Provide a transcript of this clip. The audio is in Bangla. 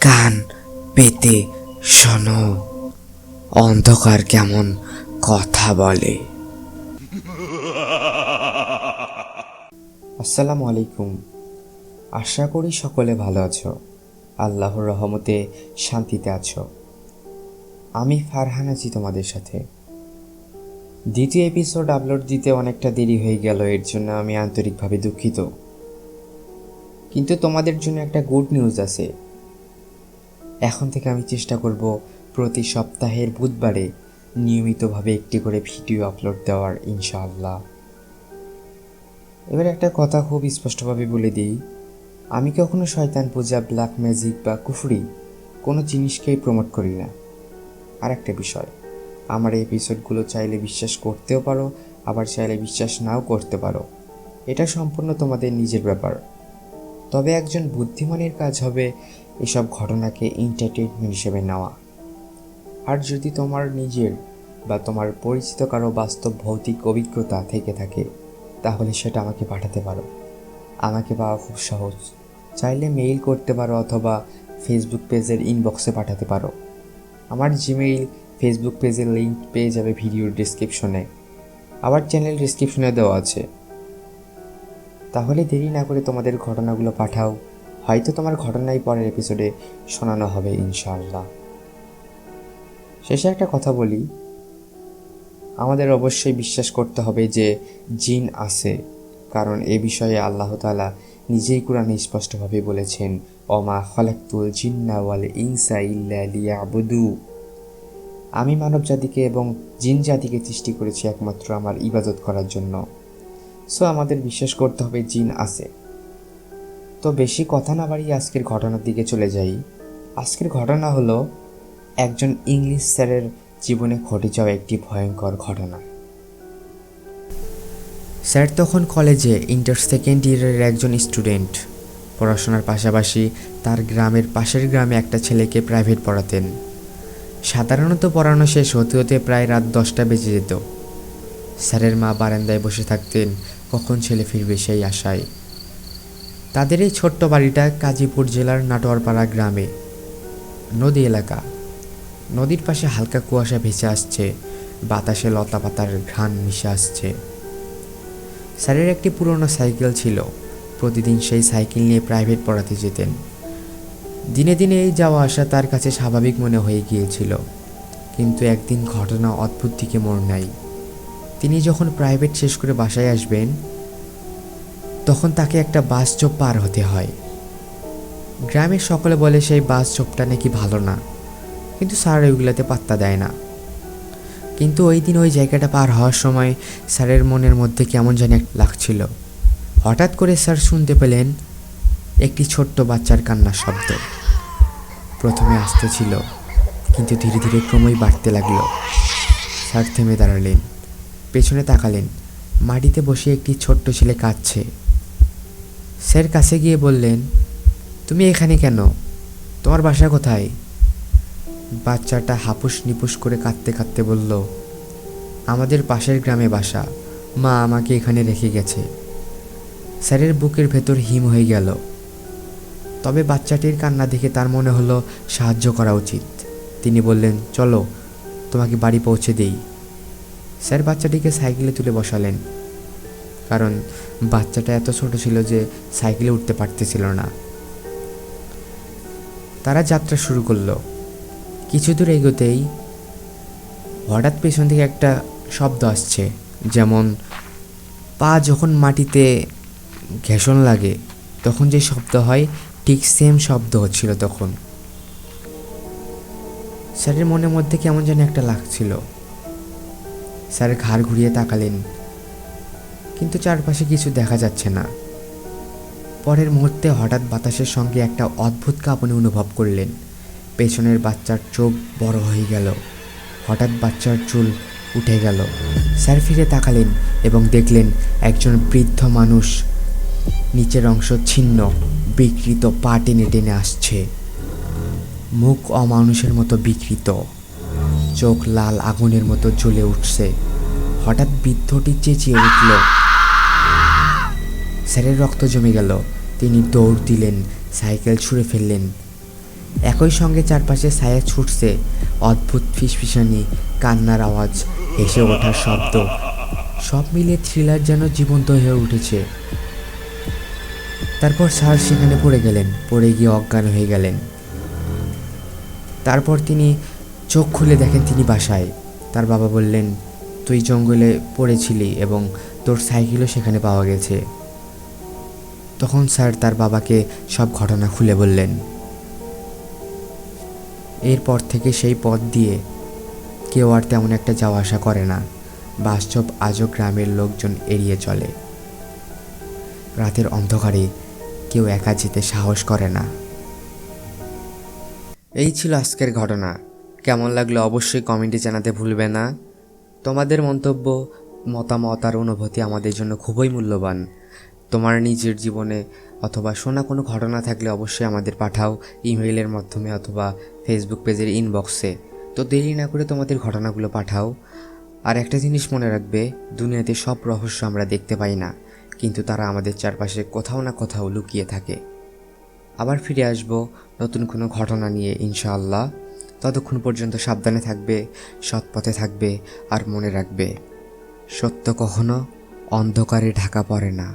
কান পেতে শোনো। অন্ধকার কেমন কথা বলে। আসসালামু আলাইকুম। আশা করি সকলে ভালো আছো। আল্লাহর রহমতে শান্তিতে আছো। আমি ফারহান আছি তোমাদের সাথে। দ্বিতীয় এপিসোড আপলোড দিতে অনেকটা দেরি হয়ে গেল, এর জন্য আমি আন্তরিকভাবে দুঃখিত। কিন্তু তোমাদের জন্য একটা গুড নিউজ আছে। এখন থেকে আমি চেষ্টা করব প্রতি সপ্তাহের বুধবারে নিয়মিতভাবে একটি করে ভিডিও আপলোড দেওয়ার, ইনশাআল্লাহ। এবার একটা কথা খুব স্পষ্টভাবে বলে দিই। আমি কখনো শয়তান, পূজা ব্ল্যাক ম্যাজিক বা কুফরি কোনো জিনিসকেই প্রমোট করি না। আর একটা বিষয়, আমার এই এপিসোডগুলো চাইলে বিশ্বাস করতেও পারো, আবার চাইলে বিশ্বাস নাও করতে পারো। এটা সম্পূর্ণ তোমাদের নিজের ব্যাপার। তবে একজন বুদ্ধিমানের কাজ হবে এসব ঘটনাকে এন্টারটেনমেন্ট হিসেবে নেওয়া। আর যদি তোমার নিজের বা তোমার পরিচিত কারও বাস্তব ভৌতিক অভিজ্ঞতা থেকে থাকে, তাহলে সেটা আমাকে পাঠাতে পারো। আমাকে পাওয়া খুব সহজ। চাইলে মেইল করতে পারো অথবা ফেসবুক পেজের ইনবক্সে পাঠাতে পারো। আমার জিমেইল ফেসবুক পেজের লিঙ্ক পেয়ে যাবে ভিডিওর ডিসক্রিপশনে আবার চ্যানেল ডিসক্রিপশনে দেওয়া আছে। তাহলে দেরি না করে তোমাদের ঘটনাগুলো পাঠাও। হয়তো তোমার ঘটনাই পরের এপিসোডে শোনানো হবে, ইনশাআল্লাহ। শেষে একটা কথা বলি। আমাদের অবশ্যই বিশ্বাস করতে হবে যে জিন আছে, কারণ এ বিষয়ে আল্লাহ তাআলা নিজেই কোরআনে স্পষ্টভাবে বলেছেন অমা খলাক্তুল জিন্না ওয়াল ইনসা ইল্লা আমি মানব জাতিকে এবং জিন জাতিকে সৃষ্টি করেছি একমাত্র আমার ইবাদত করার জন্য। সো আমাদের বিশ্বাস করতে হবে জিন আছে। তো বেশি কথা না বাড়িয়ে আজকের ঘটনার দিকে চলে যাই। আজকের ঘটনা হলো একজন ইংলিশ স্যারের জীবনে ঘটে যাওয়া একটি ভয়ঙ্কর ঘটনা। স্যার তখন কলেজে ইন্টার সেকেন্ড ইয়ারের একজন স্টুডেন্ট। পড়াশোনার পাশাপাশি তার গ্রামের পাশের গ্রামে একটা ছেলেকে প্রাইভেট পড়াতেন। সাধারণত পড়ানো শেষ হতে হতে প্রায় রাত দশটা বেজে যেত। স্যারের মা বারান্দায় বসে থাকতেন, কখন ছেলে ফিরবে সেই আশায়। তাদের এই ছোট্ট বাড়িটা কাজীপুর জেলার নাটোয়ারপাড়া গ্রামে। নদী এলাকা। নদীর পাশে হালকা কুয়াশা ভেসে আসছে, বাতাসে লতা পাতার ঘ্রাণ মিশে আসছে। স্যারের একটি পুরনো সাইকেল ছিল, প্রতিদিন সেই সাইকেল নিয়ে প্রাইভেট পড়াতে যেতেন। দিনে দিনে এই যাওয়া আসা তার কাছে স্বাভাবিক মনে হয়ে গিয়েছিল, কিন্তু একদিন ঘটনা অদ্ভুত দিকে মোড় নেয়। তিনি যখন প্রাইভেট শেষ করে বাসায় আসবেন তখন তাকে একটা বাস চোপ পার হতে হয়। গ্রামের সকলে বলে সেই বাস চোপটা নাকি ভালো না, কিন্তু স্যার ওইগুলোতে পাত্তা দেয় না। কিন্তু ওই দিন ওই জায়গাটা পার হওয়ার সময় স্যারের মনের মধ্যে কেমন এক লাগছিল। হঠাৎ করে স্যার শুনতে পেলেন একটি ছোট্ট বাচ্চার কান্নার শব্দ। প্রথমে আসতে ছিল, কিন্তু ধীরে ধীরে ক্রমেই বাড়তে লাগল। স্যার থেমে দাঁড়ালেন, পেছনে তাকালেন, মাটিতে বসে একটি ছোট্ট ছেলে কাঁদছে। স্যার কাছে গিয়ে বললেন, তুমি এখানে কেন? তোমার বাসা কোথায়? বাচ্চাটা হাপুস নিপুস করে কাঁদতে কাঁদতে বলল, আমাদের পাশের গ্রামে বাসা। মা আমাকে এখানে রেখে গেছে। স্যারের বুকের ভেতর হিম হয়ে গেল। তবে বাচ্চাটির কান্না দেখে তার মনে হলো, সাহায্য করা উচিত। তিনি বললেন, চলো, তোমাকে বাড়ি পৌঁছে দেই। স্যার বাচ্চাটিকে সাইকেলে তুলে বসালেন। কারণ বাচ্চাটা এত ছোট ছিল যে সাইকেলে উঠতে পারতেছিল না। তারা যাত্রা শুরু করল। কিছু দূর এগোতেই হঠাৎ পেছন থেকে একটা শব্দ আসছে, যেমন পা যখন মাটিতে ঘেঁষণ লাগে, তখন যে শব্দ হয়, ঠিক সেম শব্দ হচ্ছিল তখন। স্যারের মনের মধ্যে কেমন যেন একটা লাগছিল। স্যার ঘাড় ঘুরিয়ে তাকালেন। কিন্তু চারপাশে কিছু দেখা যাচ্ছে না। পরের মুহূর্তে হঠাৎ বাতাসের সঙ্গে একটা অদ্ভুত কাঁপুনি অনুভব করলেন। পেছনের বাচ্চার চোখ বড় হয়ে গেল। হঠাৎ বাচ্চার চুল উঠে গেল। স্যার ফিরে তাকালেন এবং দেখলেন একজন বৃদ্ধ মানুষ নিচের অংশ ছিন্ন, বিকৃত পা টেনে টেনে আসছে। মুখ অমানুষের মতো বিকৃত। চোখ লাল আগুনের মতো জ্বলে উঠছে। হঠাৎ বৃদ্ধটি চেঁচিয়ে উঠল স্যারের রক্ত জমে গেল। তিনি দৌড় দিলেন, সাইকেল ছুঁড়ে ফেললেন। একই সঙ্গে চারপাশে ছায়া ছুটছে, অদ্ভুত ফিসফিসানি, কান্নার আওয়াজ, হেসে ওঠার শব্দ। সব মিলে থ্রিলার যেন জীবন্ত হয়ে উঠেছে। তারপর স্যার সেখানে পড়ে গেলেন, পড়ে গিয়ে অজ্ঞান হয়ে গেলেন। তারপর তিনি চোখ খুলে দেখেন তিনি বাসায়। তার বাবা বললেন, তুই জঙ্গলে পড়েছিলি এবং তোর সাইকেলও সেখানে পাওয়া গেছে। তখন স্যার তার বাবাকে সব ঘটনা খুলে বললেন। এরপর থেকে সেই পথ দিয়ে কেউ আর তেমন একটা যাওয়া আসা করে না। বাস্তব আজও গ্রামের লোকজন এড়িয়ে চলে। রাতের অন্ধকারে কেউ একা যেতে সাহস করে না। এই ছিল আজকের ঘটনা। কেমন লাগল অবশ্যই কমেন্টে জানাতে ভুলবে না। তোমাদের মন্তব্য, মতামত আর অনুভূতি আমাদের জন্য খুবই মূল্যবান। তোমার নিজের জীবনে অথবা শোনা কোনো ঘটনা থাকলে অবশ্যই আমাদের পাঠাও ইমেইলের মাধ্যমে অথবা ফেসবুক পেজের ইনবক্সে তো দেরি না করে তোমাদের ঘটনাগুলো পাঠাও। আর একটা জিনিস মনে রাখবে, দুনিয়াতে সব রহস্য আমরা দেখতে পাই না, কিন্তু তারা আমাদের চারপাশে কোথাও না কোথাও লুকিয়ে থাকে। আবার ফিরে আসব নতুন কোনো ঘটনা নিয়ে, ইনশাআল্লাহ। ততক্ষণ পর্যন্ত সাবধানে থাকবে সৎ পথে থাকবে আর মনে রাখবে, সত্য কখনো অন্ধকারে ঢাকা পড়ে না।